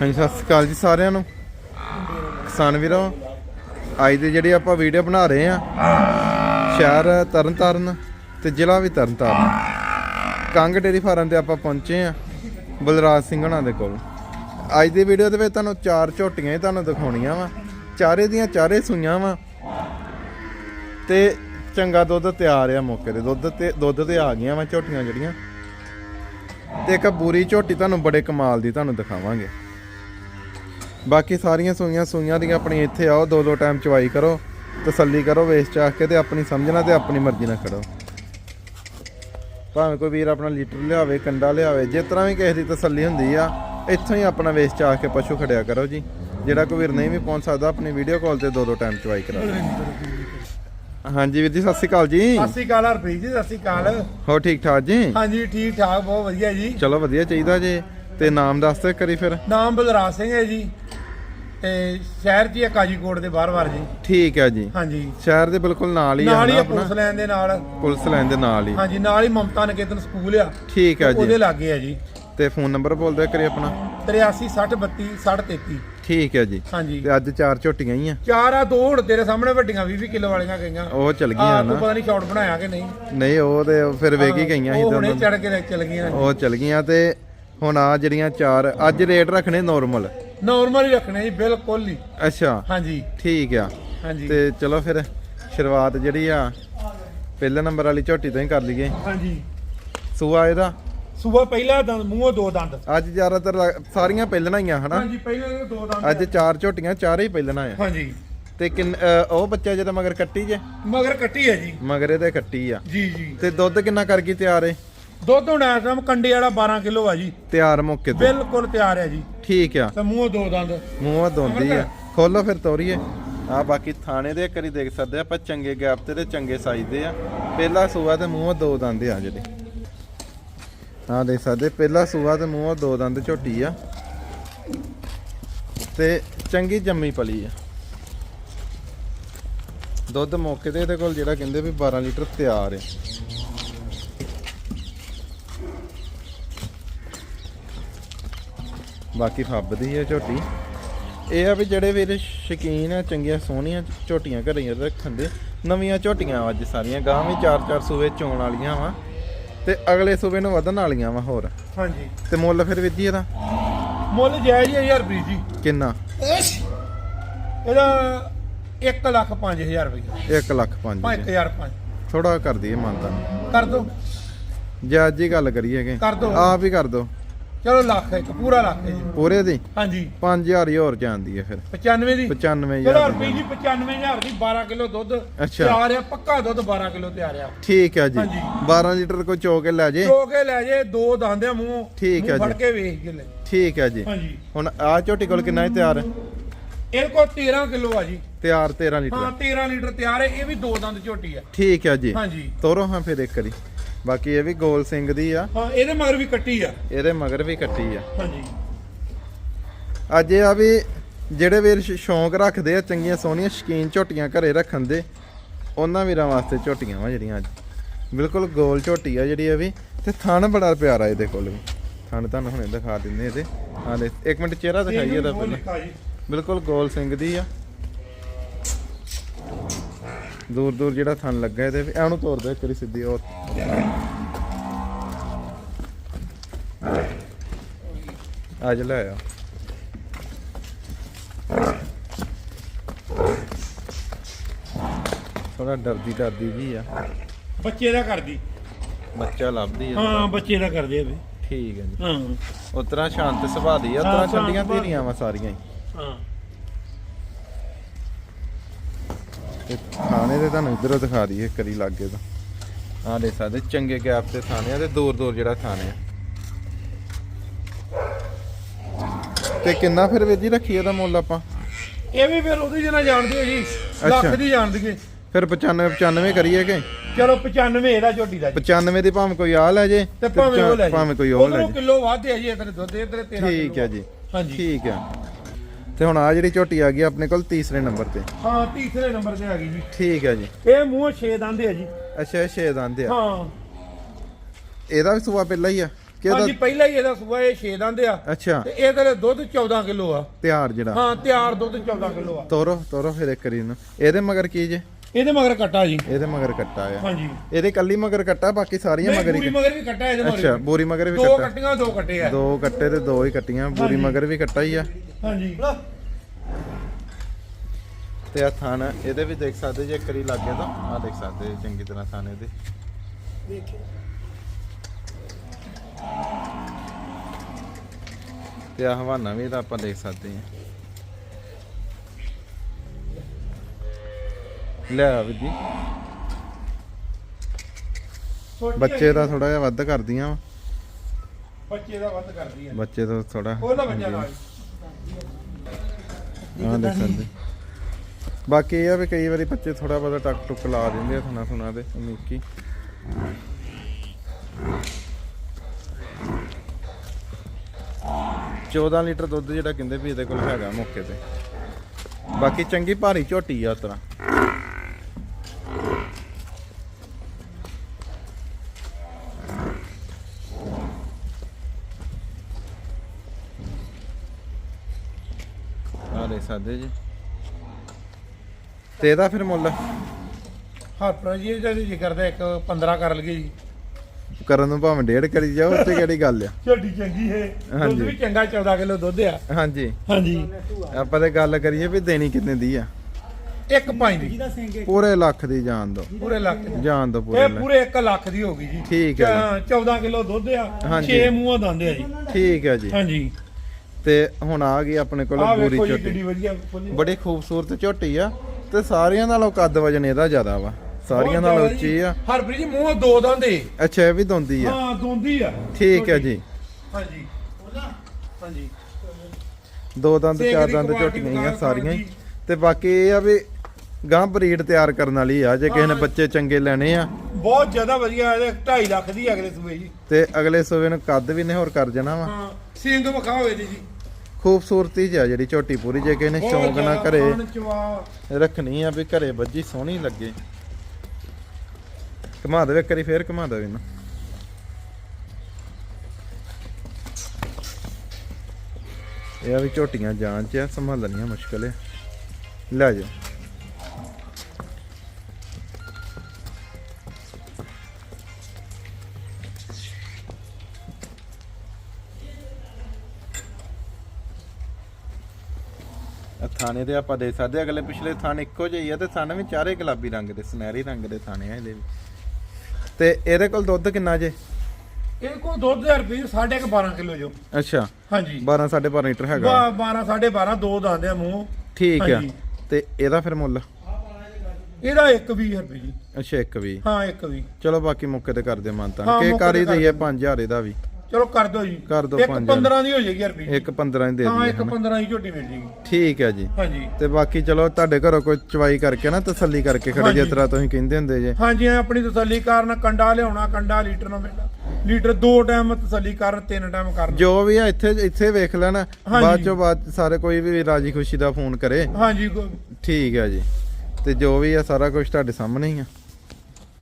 ਹਾਂਜੀ, ਸਤਿ ਸ਼੍ਰੀ ਅਕਾਲ ਜੀ ਸਾਰਿਆਂ ਨੂੰ। ਕਿਸਾਨ ਵੀਰੋ, ਅੱਜ ਦੀ ਜਿਹੜੀ ਆਪਾਂ ਵੀਡੀਓ ਬਣਾ ਰਹੇ ਆ ਸ਼ਹਿਰ ਤਰਨਤਾਰਨ ਤੇ ਜ਼ਿਲ੍ਹਾ ਵੀ ਤਰਨਤਾਰਨ। ਕੰਗ ਡੇਰੀ ਫਾਰਮ ਤੇ ਆਪਾਂ ਪਹੁੰਚੇ ਆ ਬਲਰਾਜ ਸਿੰਘ ਹਣਾ ਦੇ ਕੋਲ। ਅੱਜ ਦੀ ਵੀਡੀਓ ਦੇ ਵਿੱਚ ਤੁਹਾਨੂੰ ਚਾਰ ਝੋਟੀਆਂ ਹੀ ਤੁਹਾਨੂੰ ਦਿਖਾਉਣੀਆਂ ਵਾ। ਚਾਰੇ ਦੀਆਂ ਚਾਰੇ ਸੂਈਆਂ ਵਾ। ਤੇ ਚੰਗਾ ਦੁੱਧ ਤਿਆਰ ਆ ਮੌਕੇ ਤੇ। ਦੁੱਧ ਤੇ ਦੁੱਧ ਤੇ ਆ ਗਈਆਂ ਵਾ ਝੋਟੀਆਂ ਜਿਹੜੀਆਂ। ਤੇ ਇੱਕ ਬੂਰੀ ਝੋਟੀ ਤੁਹਾਨੂੰ ਬੜੇ ਕਮਾਲ ਦੀ ਤੁਹਾਨੂੰ ਦਿਖਾਵਾਂਗੇ। ਬਾਕੀ ਸਾਰੀਆਂ ਸੂਈਆਂ ਸੂਈਆਂ ਦੀਆਂ ਆਪਣੀ ਇੱਥੇ ਆਓ ਦੋ ਦੋ ਟਾਈਮ ਚਵਾਈ ਕਰੋ ਤਸੱਲੀ ਕਰੋ ਵੇਚ ਚਾਹ ਕੇ ਤੇ ਆਪਣੀ ਸਮਝਣਾ ਤੇ ਆਪਣੀ ਮਰਜ਼ੀ ਨਾਲ ਖੜੋ। ਭਾਵੇਂ ਕੋਈ ਵੀਰ ਆਪਣਾ ਲੀਟਰ ਲਿਆਵੇ ਕੰਡਾ ਲਿਆਵੇ ਜਿਸ ਤਰ੍ਹਾਂ ਵੀ ਕਿਸੇ ਦੀ ਤਸੱਲੀ ਹੁੰਦੀ ਆ ਇੱਥੋਂ ਹੀ ਆਪਣਾ ਵੇਚ ਚਾਹ ਕੇ ਪਸ਼ੂ ਖੜਿਆ ਕਰੋ ਜੀ। ਜਿਹੜਾ ਕੋਈ ਵੀਰ ਨਹੀਂ ਵੀ ਪਹੁੰਚ ਸਕਦਾ ਆਪਣੀ ਵੀਡੀਓ ਕਾਲ ਤੇ ਦੋ ਦੋ ਟਾਈਮ ਚਵਾਈ ਕਰਾ ਹਾਂਜੀ ਵੀਰ ਜੀ ਸਤਿ ਸ਼੍ਰੀ ਅਕਾਲ ਜੀ। ਸਤਿ ਸ਼੍ਰੀ ਅਕਾਲ ਹਰਪ੍ਰੀਤ ਜੀ ਸਤਿ ਸ਼੍ਰੀ ਅਕਾਲ। ਹੋ ਠੀਕ ਠਾਕ ਜੀ? ਹਾਂਜੀ ਠੀਕ ਠਾਕ ਬਹੁਤ ਵਧੀਆ ਜੀ। ਚਲੋ ਵਧੀਆ ਚਾਹੀਦਾ ਜੀ। ਤੇ ਨਾਮ ਦੱਸ ਦਿਓ ਕਰੀ ਫਿਰ। ਨਾਮ ਬਲਰਾਜ ਸਿੰਘ ਹੈ ਜੀ। ਤੇ ਸ਼ਹਿਰ ਜੀ ਹੈ ਕਾਜੀਕੋਟ ਦੇ ਬਾਹਰ-ਬਾਹਰ ਜੀ। ਠੀਕ ਹੈ ਜੀ। ਹਾਂਜੀ। ਸ਼ਹਿਰ ਦੇ ਬਿਲਕੁਲ ਨਾਲ ਹੀ ਆ ਨਾਲ ਹੀ ਪੁਲਿਸ ਲਾਈਨ ਦੇ ਨਾਲ। ਪੁਲਿਸ ਲਾਈਨ ਦੇ ਨਾਲ ਹੀ। ਹਾਂਜੀ ਨਾਲ ਹੀ ਮਮਤਾ ਨਿਕੇਤਨ ਸਕੂਲ ਆ। ਠੀਕ ਹੈ ਜੀ। ਉਹਦੇ ਲਾਗੇ ਆ ਜੀ। ਤੇ ਫੋਨ ਨੰਬਰ ਬੋਲ ਦਿਓ ਕਰੀ ਆਪਣਾ? 83 60 32 33 ਠੀਕ ਹੈ ਜੀ। ਹਾਂਜੀ। ਤੇ ਅੱਜ ਚਾਰ ਝੋਟੀਆਂ ਹੀ ਆ। ਚਾਰ ਆ ਦੋ ਹੁਣ ਤੇਰੇ ਸਾਹਮਣੇ ਵੱਡੀਆਂ 20 ਕਿਲੋ ਵਾਲੀਆਂ ਗਈਆਂ। ਉਹ ਚਲ ਗਈਆਂ ਨਾ। ਪਤਾ ਨਹੀਂ ਸ਼ਾਟ ਬਣਾਇਆ ਕਿ ਨਹੀਂ। ਨਹੀਂ ਉਹ ਤੇ ਫਿਰ ਵੇਖ ਹੀ ਗਈਆਂ ਸੀ ਉਹ ਹੁਣੇ ਦੋਨੋਂ ਚੜ ਕੇ ਚਲ ਗਈਆਂ ਉਹ ਚਲ ਗਈਆਂ ਤੇ ਹੁਣ ਆ ਜਿਹੜੀਆਂ ਚਾਰ ਅੱਜ ਰੇਟ ਰੱਖਣੇ ਨਾਰਮਲ ਨਾਰਮਲ ਹੀ ਰੱਖਣੇ ਜੀ ਬਿਲਕੁਲ ਹੀ। ਅੱਛਾ। ਹਾਂਜੀ। ਠੀਕ ਆ। ਹਾਂਜੀ। ਤੇ ਚਲੋ ਫਿਰ ਸ਼ੁਰੂਆਤ ਜਿਹੜੀ ਆ ਪਹਿਲੇ ਨੰਬਰ ਵਾਲੀ ਝੋਟੀ ਤੋਂ ਹੀ ਕਰ ਲਈਏ। ਹਾਂਜੀ। ਸੂਆ ਇਹਦਾ? ਸੂਬਾ ਪਹਿਲਾ ਦੰਦ ਮੂੰਹੋਂ ਦੋ ਦੰਦ। ਅੱਜ ਜ਼ਿਆਦਾਤਰ ਸਾਰੀਆਂ ਪਹਿਲਣਾ ਹੀ ਆ ਹਨਾ? ਹਾਂਜੀ ਪਹਿਲਾਂ ਦੋ ਦੰਦ ਅੱਜ ਚਾਰ ਝੋਟੀਆਂ ਚਾਰੇ ਹੀ ਪਹਿਲਣਾ ਆ। ਹਾਂਜੀ। ਤੇ ਕਿੰਨ ਅ, ਉਹ ਬੱਚਾ ਜਿਹਦਾ ਮਗਰ ਕੱਟੀ ਜੇ? ਮਗਰ ਕੱਟੀ ਹੈ ਜੀ। ਮਗਰ ਇਹਦੇ ਕੱਟੀ ਆ। ਜੀ ਜੀ। ਤੇ ਦੁੱਧ ਕਿੰਨਾ ਕਰ ਗਈ ਤਿਆਰ ਏ? ਦੁੱਧ ਹੁਣ ਇਸ ਟਾਈਮ ਕੰਡੇ ਵਾਲਾ 12 ਕਿਲੋ ਆ ਜੀ। ਤਿਆਰ ਮੌਕੇ ਤੇ। ਬਿਲਕੁਲ ਤਿਆਰ ਹੈ ਜੀ। ਠੀਕ ਆ। ਤੇ ਮੂੰਹੋਂ ਦੋ ਦੰਦ। ਮੂੰਹਾਂ ਦੋਂਦੀ ਆ। ਖੋਲੋ ਫਿਰ ਤੋਰੀਏ। ਆ ਬਾਕੀ ਥਾਣੇ ਦੇ ਕਰੀ ਦੇਖ ਸਕਦੇ ਆ, ਆਪਾਂ ਚੰਗੇ ਗੈਪ ਤੇ ਤੇ ਚੰਗੇ ਸਾਈਜ਼ ਦੇ ਆ। ਪਹਿਲਾ ਸੂਆ ਤੇ ਮੂੰਹੋਂ ਦੋ ਦੰਦ ਆ ਜਿਹੜੇ। ਆ ਦੇਖ ਸਕਦੇ ਪਹਿਲਾ ਸੂਆ ਤੇ ਮੂੰਹੋਂ ਦੋ ਦੰਦ ਝੋਟੀ ਆ। ਤੇ ਚੰਗੀ ਜੰਮੀ ਪਲੀ ਆ। ਦੁੱਧ ਮੌਕੇ ਤੇ ਇਹਦੇ ਕੋਲ ਜਿਹੜਾ ਕਹਿੰਦੇ ਵੀ 12 ਲੀਟਰ ਤਿਆਰ ਹੈ ਬਾਕੀ ਫੱਬਦੀ ਹੈ ਝੋਟੀ। ਇਹ ਆ ਵੀ ਜਿਹੜੇ ਵੀਰ ਸ਼ਕੀਨ ਆ ਚੰਗੀਆਂ ਸੋਹਣੀਆਂ ਝੋਟੀਆਂ ਘਰੇ ਰੱਖਣ ਦੇ। ਨਵੀਆਂ ਝੋਟੀਆਂ ਅੱਜ ਸਾਰੀਆਂ ਗਾਂ ਵੀ 4-4 ਸੂਏ ਚੋਣ ਵਾਲੀਆਂ ਵਾ। ਤੇ ਅਗਲੇ ਸੂਬੇ ਨੂੰ ਵਧਣ ਵਾਲੀਆਂ ਵਾ ਹੋਰ। ਹਾਂਜੀ। ਤੇ ਮੁੱਲ ਫਿਰ ਜੀ ਇਹਦਾ? ਮੁੱਲ ਜਾਇਜ਼ ਹੈ ਯਾਰ ਵੀ ਜੀ। ਕਿੰਨਾ? ਇਹਦਾ 1 ਲੱਖ 5000 ਰੁਪਏ। 1 ਲੱਖ 5 5005 ਥੋੜਾ ਕਰ ਦਈਏ ਮੰਨਦਾ ਕਰ ਦੋ। ਜੇ ਅੱਜ ਹੀ ਗੱਲ ਕਰੀਏਗੇ ਕਰ ਦਿਓ। ਆਪ ਹੀ ਕਰ ਦੋ। ਚਲੋ ਲੱਖ ਇੱਕ ਪੂਰਾ ਲੱਖ ਹੈ ਜੀ। ਪੂਰੇ ਦੀ? ਹਾਂਜੀ। 5000 ਹੀ ਹੋਰ ਜਾਂਦੀ ਹੈ ਫਿਰ। 95 ਦੀ? 95000 ਚਲੋ ਰੁਪਏ ਜੀ 95000 ਦੀ 12 ਕਿਲੋ ਦੁੱਧ। ਤਿਆਰ ਆ ਪੱਕਾ ਦੁੱਧ 12 ਕਿਲੋ ਤਿਆਰ ਆ। ਠੀਕ ਹੈ ਜੀ। ਹਾਂਜੀ। 12 ਲੀਟਰ ਕੋਈ ਚੋ ਕੇ ਲੈ ਜੇ। ਚੋ ਕੇ ਲੈ ਜੇ ਦੋ ਦੰਦਿਆਂ ਮੂੰਹ ਠੀਕ ਹੈ ਮੂੰਹ ਫੜ ਜੀ। ਕੇ ਵੇਖ ਕੇ ਲੈ ਠੀਕ ਹੈ ਜੀ। ਹਾਂਜੀ। ਹੁਣ ਆ ਝੋਟੀ ਕੋਲ ਕਿੰਨਾ ਹੈ ਤਿਆਰ? ਇਹ ਕੋ 13 ਕਿਲੋ ਆ ਜੀ। ਤਿਆਰ 13 ਹਾਂ ਲੀਟਰ 13 ਲੀਟਰ ਤਿਆਰ ਹੈ ਇਹ ਵੀ ਦੋ ਦੰਦ ਝੋਟੀ ਆ। ਠੀਕ ਹੈ ਜੀ। ਹਾਂਜੀ। ਤੋਰੋ ਹਾਂ ਫਿਰ ਇੱਕ ਵਾਰੀ। ਬਾਕੀ ਇਹ ਵੀ ਗੋਲ ਸਿੰਘ ਦੀ ਆ। ਹਾਂ ਇਹਦੇ ਮਗਰ ਵੀ ਕੱਟੀ ਆ। ਇਹਦੇ ਮਗਰ ਵੀ ਕੱਟੀ ਆ। ਹਾਂਜੀ। ਅੱਜ ਇਹ ਆ ਵੀ ਜਿਹੜੇ ਵੀਰ ਸ਼ੌਂਕ ਰੱਖਦੇ ਆ ਚੰਗੀਆਂ ਸੋਹਣੀਆਂ ਸ਼ਕੀਨ ਝੋਟੀਆਂ ਘਰੇ ਰੱਖਣ ਦੇ ਉਹਨਾਂ ਵੀਰਾਂ ਵਾਸਤੇ ਝੋਟੀਆਂ ਵਾ ਜਿਹੜੀਆਂ ਅੱਜ। ਬਿਲਕੁਲ ਗੋਲ ਝੋਟੀ ਆ ਜਿਹੜੀ ਇਹ ਵੀ ਤੇ ਥਣ ਬੜਾ ਪਿਆਰਾ ਇਹਦੇ ਕੋਲ ਵੀ। ਥਣ ਤੁਹਾਨੂੰ ਹੁਣੇ ਦਿਖਾ ਦਿੰਦੇ ਇਹਦੇ। ਹਾਂ ਦੇ ਇੱਕ ਮਿੰਟ ਚਿਹਰਾ ਦਿਖਾਈਏ ਇਹਦਾ ਪਹਿਲਾਂ। ਬਿਲਕੁਲ ਗੋਲ ਸਿੰਘ ਦੀ ਆ। ਦੂਰ ਦੂਰ ਜਿਹੜਾ ਥਣ ਲੱਗਾ ਇਹਦੇ ਵੀ ਐਨੂੰ ਤੋੜ ਦੇ ਕਰੀ ਸਿੱਧੀ ਉਹ ਅੱਜ ਲੈ ਆ। ਥੋੜਾ ਡਰਦੀ ਡਰਦੀ ਜੀ ਆ। ਬੱਚੇ ਦਾ ਕਰਦੀ। ਬੱਚਾ ਲੱਭਦੀ ਆ। ਹਾਂ ਬੱਚੇ ਦਾ ਕਰਦੇ ਆ ਵੀ। ਠੀਕ ਹੈ ਜੀ। ਹਾਂ। ਉਤਰਾ ਸ਼ਾਂਤ ਸੁਭਾਅ ਦੀ ਆ ਉਤਰਾ ਦੀ। ਧੀਰੀਆਂ ਵਾ ਸਾਰੀਆਂ ਹੀ। ਹਾਂ। ਤੇ ਥਾਣੇ ਤੇ ਤੁਹਾਨੂੰ ਇਧਰੋਂ ਦਿਖਾ ਦਈਏ ਕਰੀ ਲੱਗੇ ਤਾਂ। ਆਹ ਦੇਖ ਸਕਦੇ ਚੰਗੇ ਗੈਪ ਤੇ ਥਾਣੇ ਆ ਤੇ ਦੂਰ ਦੂਰ ਜਿਹੜਾ ਥਾਣੇ ਆ। ਤੇ ਕਿੰਨਾ ਫਿਰ ਵੀਰ ਜੀ ਰੱਖੀ ਇਹਦਾ ਮੁੱਲ ਆਪਾਂ? ਇਹ ਵੀ ਫਿਰ ਉਹਦੀ ਜਨਾ ਜਾਣਦੇ ਹੋ ਜੀ ਲੱਖ। ਦੀ ਜਾਣਦੀਏ ਫਿਰ 95 95 ਕਰੀਏ ਕਿ? ਚਲੋ 95 ਇਹਦਾ ਝੋਟੀ ਦਾ ਜੀ। 95 ਦੀ ਭਾਵੇਂ ਕੋਈ ਆ ਲੈ ਜੇ ਤੇ ਭਾਵੇਂ ਉਹ ਲੈ ਜੀ। ਭਾਵੇਂ ਕੋਈ ਉਹ ਲੈ ਜੇ। ਕਿਲੋ ਵੱਧ ਹੈ ਜੀ ਇਧਰ ਦੁੱਧ ਇਧਰ 13 ਠੀਕ ਹੈ ਜੀ। ਹਾਂਜੀ। ਠੀਕ ਹੈ। ਤੇ ਹੁਣ ਆ ਜਿਹੜੀ ਝੋਟੀ ਆ ਗਈ ਆਪਣੇ ਕੋਲ ਤੀਸਰੇ ਨੰਬਰ ਤੇ। ਹਾਂ ਤੀਸਰੇ ਨੰਬਰ ਤੇ ਆ ਗਈ ਜੀ। ਠੀਕ ਹੈ ਜੀ। ਇਹ ਮੂੰਹ ਛੇ ਦੰਦ ਹੈ ਜੀ। ਅੱਛਾ ਛੇ ਦੰਦ ਆ। ਹਾਂ। ਇਹਦਾ ਵੀ ਸੂਆ ਪਹਿਲਾਂ ਹੀ ਆ? ਕਿ ਇਹਦਾ ਹਾਂਜੀ ਪਹਿਲਾਂ ਹੀ ਇਹਦਾ ਸੂਆ ਇਹ 6 ਦੰਦ ਆ। ਅੱਛਾ। ਤੇ ਇਹਦੇ ਲਈ ਦੁੱਧ 14 ਕਿਲੋ ਆ। ਤਿਆਰ ਜਿਹੜਾ। ਹਾਂ ਤਿਆਰ ਦੁੱਧ 14 ਕਿਲੋ ਆ। ਤੋਰੋ ਤੋਰੋ ਫਿਰ ਇੱਕ ਵਾਰੀ ਨੂੰ ਇਹਦੇ ਮਗਰ ਕੀ ਜੇ? ਇਹਦੇ ਮਗਰ ਕੱਟਾ ਜੀ। ਇਹਦੇ ਮਗਰ ਕੱਟਾ ਆ। ਹਾਂਜੀ। ਇਹਦੇ ਕੱਲੀ ਮਗਰ ਕੱਟਾ ਬਾਕੀ ਸਾਰੀਆਂ ਮਗਰ ਹੀ ਮਗਰ ਵੀ ਕੱਟਾ ਇਹਦੇ ਮਗਰ ਅੱਛਾ। ਬੋਰੀ ਮਗਰ ਵੀ ਦੋ ਕੱਟਾ। ਕੱਟੀਆਂ ਦੋ ਕੱਟੇ ਆ। ਦੋ ਕੱਟੇ ਤੇ ਦੋ ਹੀ ਕੱਟੀਆਂ ਬੋਰੀ। ਮਗਰ ਵੀ ਕੱਟਾ ਹੀ ਆ। ਹਾਂਜੀ। ਤੇ ਆ ਥਾਨ ਇਹਦੇ ਵੀ ਦੇਖ ਸਕਦੇ ਜੇ ਇੱਕ ਵਾਰੀ ਲੱਗੇ ਤਾਂ ਆ ਦੇਖ ਸਕਦੇ ਜੇ ਚੰਗੀ ਤਰ੍ਹਾਂ ਥਾਨ ਇਹਦੇ ਤੇ ਆ ਹਵਾਨਾ ਵੀ ਇਹਦਾ ਆਪਾਂ ਦੇਖ ਸਕਦੇ ਹਾਂ। ਲੈ ਆ ਵੀਰ ਜੀ। ਬੱਚੇ ਦਾ ਥੋੜਾ ਜਿਹਾ ਵੱਧ ਕਰਦੀਆਂ ਬੱਚੇ ਦਾ ਵੱਧ ਕਰਦੀ ਆ। ਬੱਚੇ ਤੋਂ ਥੋੜਾ ਉਹਦਾ ਬੱਚਾ ਨਾਲ। ਹਾਂ ਦੇਖ ਸਕਦੇ ਬਾਕੀ ਇਹ ਆ ਵੀ ਕਈ ਵਾਰੀ ਬੱਚੇ ਥੋੜਾ ਬਹੁਤਾ ਟੱਕ ਟੁੱਕ ਲਾ ਦਿੰਦੇ ਆ ਥਣਾ ਥੁਣਾ ਦੇ ਮਿੱਕੀ ਚੌਦਾਂ ਲੀਟਰ ਦੁੱਧ ਜਿਹੜਾ ਕਹਿੰਦੇ ਵੀ ਇਹਦੇ ਕੋਲ ਹੈਗਾ ਮੌਕੇ ਤੇ। ਬਾਕੀ ਚੰਗੀ ਭਾਰੀ ਝੋਟੀ ਆ ਉਤਰਾ ਆ ਦੇ ਸਕਦੇ ਜੀ। ਤੇ ਇਹਦਾ ਫਿਰ ਮੁੱਲ? ਹਰਪ੍ਰੀਤ ਜੀ ਇਹਦਾ ਜੀ ਕਰਦਾ ਇੱਕ 15 ਕਰ ਲਈਏ ਜੀ। ਕਰਨ ਨੂੰ ਭਾਵੇਂ ਡੇਢ ਕਰੀ ਜਾਓ ਉੱਤੇ ਕਿਹੜੀ ਗੱਲ ਆ? ਝੋਟੀ ਚੰਗੀ ਹੈ। ਦੁੱਧ। ਵੀ ਚੰਗਾ 14 ਕਿਲੋ ਦੁੱਧ ਆ। ਹਾਂਜੀ। ਹਾਂਜੀ। ਆਪਾਂ ਤੇ ਗੱਲ ਕਰੀਏ ਵੀ ਦੇਣੀ ਕਿੰਨੇ ਦੀ ਆ? ਇੱਕ ਪੰਜ ਦੀ। ਪੂਰੇ ਲੱਖ ਦੀ ਜਾਣ ਦੋ। ਪੂਰੇ ਲੱਖ ਦੀ। ਜਾਣ ਦੋ ਪੂਰੇ ਇਹ ਲੱਖ। ਪੂਰੇ 1 ਲੱਖ ਦੀ ਹੋ ਗਈ ਜੀ। ਠੀਕ ਹੈ ਹਾਂ, 14 ਕਿਲੋ ਦੁੱਧ ਆ। ਹਾਂਜੀ। 6 ਮੂੰਹਾਂ ਦੰਦ ਆ ਜੀ। ਠੀਕ ਹੈ ਜੀ। ਹਾਂਜੀ। ਤੇ ਹੁਣ ਆ ਗਈ ਆਪਣੇ ਕੋਲ ਪੂਰੀ ਝੋਟੀ। ਬੜੀ ਖੂਬਸੂਰਤ ਝੋਟੀ ਆ ਤੇ ਸਾਰਿਆਂ ਨਾਲੋਂ ਕੱਦ ਵਜਨ ਇਹਦਾ ਜ਼ਿਆਦਾ ਵਾ। ਸਾਰੀਆਂ ਨਾਲੋਂ ਉੱਚੀ ਆ। ਹਰਪ੍ਰੀਤ ਜੀ ਮੂੰਹ ਦੋ ਦੰਦ ਅੱਛਾ ਇਹ ਵੀ ਦੋਂਦੀ ਆ। ਹਾਂ ਦੋਂਦੀ ਆ। ਠੀਕ ਹੈ ਜੀ। ਹਾਂਜੀ। ਹਾਂਜੀ। ਦੋ ਦੰਦ ਚਾਰ ਦੰਦ ਝੋਟੀਆਂ ਆ ਸਾਰੀਆਂ ਹੀ। ਤੇ ਬਾਕੀ ਇਹ ਆ ਵੀ ਗਾਂ ਬਰੀਡ ਤਿਆਰ ਕਰਨ ਵਾਲੀ ਆ ਜੇ ਕਿਸੇ ਨੇ ਬੱਚੇ ਚੰਗੇ ਲੈਣੇ ਆ। ਬਹੁਤ ਜ਼ਿਆਦਾ ਵਧੀਆ ਇਹਦੇ 2.5 ਲੱਖ ਦੀ ਅਗਲੇ ਜੀ। ਤੇ ਅਗਲੇ ਸੂਬੇ ਨੂੰ ਕੱਦ ਵੀ ਨੇ ਹੋਰ ਕਰ ਜਾਣਾ ਵਾ। ਹਾਂ ਸਿੰਘ ਵਿਖਾ ਹੋਵੇ ਜੀ। ਖੂਬਸੂਰਤੀ ਆ ਜਿਹੜੀ ਝੋਟੀ ਪੂਰੀ ਜੇ ਕਿਸੇ ਨੇ ਸ਼ੌਂਕ ਨਾ ਜ਼ਿਆਦਾ ਘਰੇ ਰੱਖਣੀ ਆ ਵੀ ਘਰੇ ਵੱਜੀ ਸੋਹਣੀ ਲੱਗੇ। ਘੁਮਾ ਦੇਵੇ ਕਰੀ ਫੇਰ ਘੁਮਾ ਦੇਵੇ ਨਾ ਇਹ ਆ ਵੀ ਝੋਟੀਆਂ ਜਾਂਚ ਆ ਸੰਭਾਲਣੀਆਂ ਮੁਸ਼ਕਲ ਹੈ ਲੈ ਜਾ ਥਾਣੇ ਦੇ ਆਪਾਂ ਦੇ ਸਕਦੇ ਅਗਲੇ ਪਿਛਲੇ ਥਾਣੇ ਇੱਕੋ ਜਿਹੇ ਆ ਤੇ ਥਾਣੇ ਵੀ ਚਾਰੇ ਗੁਲਾਬੀ ਰੰਗ ਦੇ ਸੁਨਹਿਰੀ ਰੰਗ ਦੇ ਥਾਣੇ ਆ ਇਹਦੇ ਵੀ। ਤੇ ਇਹਦੇ ਕੋਲ ਦੁੱਧ ਕਿੰਨਾ ਜੇ? ਇਹ ਕੋ 2000 ਰੁਪਏ ਸਾਢੇ ਕੁ 12 ਕਿਲੋ ਜੋ। ਅੱਛਾ। ਹਾਂਜੀ। 12 12.5 ਲੀਟਰ ਹੈਗਾ। 12 12.5 ਦੋ ਦੰਦ ਆ ਮੂੰਹ। ਠੀਕ ਆ। ਤੇ ਇਹਦਾ ਫਿਰ ਮੁੱਲ? ਇਹਦਾ 1 20 ਰੁਪਏ ਜੀ। ਅੱਛਾ ਇੱਕ ਵੀ ਹਾਂ 1 20 ਚਲੋ ਬਾਕੀ ਮੌਕੇ ਤੇ ਕਰਦੇ ਮਾਨਤਾ ਕਿ ਕਾਰੀ ਤੇ ਦੀ ਹੈ 5000 ਇਹਦਾ ਵੀ। ਚਲੋ ਕਰ ਦਿਓ ਜੀ। ਕਰ ਦਿਓ ਇੱਕ ਪੰਜ 15 ਦੀ ਹੋ ਜਾਏਗੀ ਰੁਪਏ ਇੱਕ 15 ਦੀ ਦੇ ਹਾਂ ਇੱਕ ਹਨਾ? 15 ਦੀ ਝੋਟੀ ਮਿਲ ਜੇਗੀ। ਠੀਕ ਹੈ ਜੀ। ਹਾਂਜੀ। ਤੇ ਬਾਕੀ ਚਲੋ ਤੁਹਾਡੇ ਘਰੋਂ ਕੋਈ ਚਵਾਈ ਕਰਕੇ ਨਾ ਤਸੱਲੀ ਕਰਕੇ ਖੜੇ। ਜਿਸ ਤਰ੍ਹਾਂ ਤੁਸੀਂ ਕਹਿੰਦੇ ਹੁੰਦੇ ਜੇ। ਹਾਂਜੀ ਆਪਣੀ ਤਸੱਲੀ ਕਾਰਨ ਕੰਡਾ ਲਿਆਉਣਾ ਕੰਡਾ ਲੀਟਰ ਨਾਲ ਮਿਲਣਾ। ਲੀਟਰ ਦੋ ਟਾਈਮ ਤਸੱਲੀ ਕਰਨ ਤਿੰਨ ਟਾਈਮ ਕਰਨ। ਜੋ ਵੀ ਆ ਇੱਥੇ ਇੱਥੇ ਵੇਖ ਲੈਣਾ। ਬਾਅਦ ਚੋਂ ਬਾਅਦ ਸਾਰੇ ਕੋਈ ਵੀ ਰਾਜੀ ਖੁਸ਼ੀ ਦਾ ਫੋਨ ਕਰੇ। ਹਾਂਜੀ ਠੀਕ ਹੈ ਜੀ। ਤੇ ਜੋ ਵੀ ਆ ਸਾਰਾ ਕੁਝ ਤੁਹਾਡੇ ਸਾਹਮਣੇ ਹੀ ਆ।